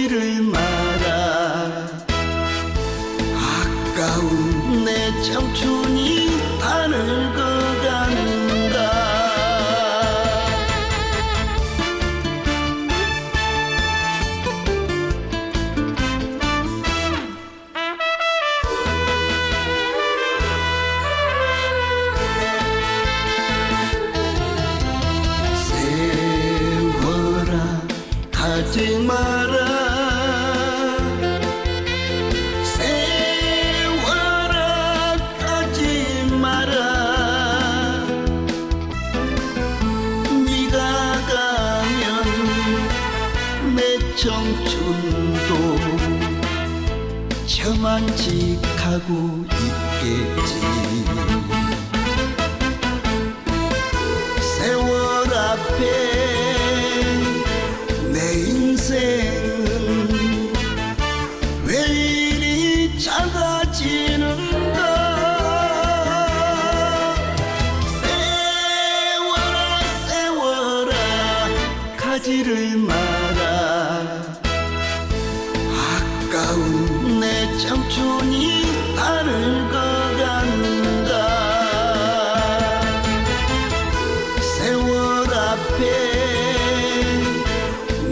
가지를 마라 아까운 내 청춘이 다 늙어간다 가지 마 청춘도 저만직하고 있겠지. 세월 앞에 내 인생은 왜 이리 작아지는가? 세월아 세월아 가지를 마 내 청춘이 다 늙어간다. 세월 앞에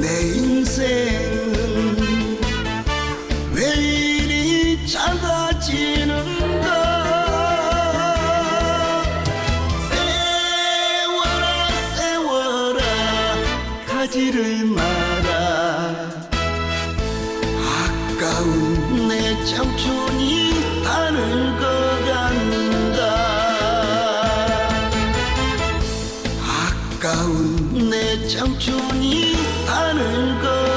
내 인생은 왜 이리 작아지는가 세월아 세월아 가지를 마 라 아까운 내 청춘이 다 늙어간다 아까운 내 청춘이 다 늙어간다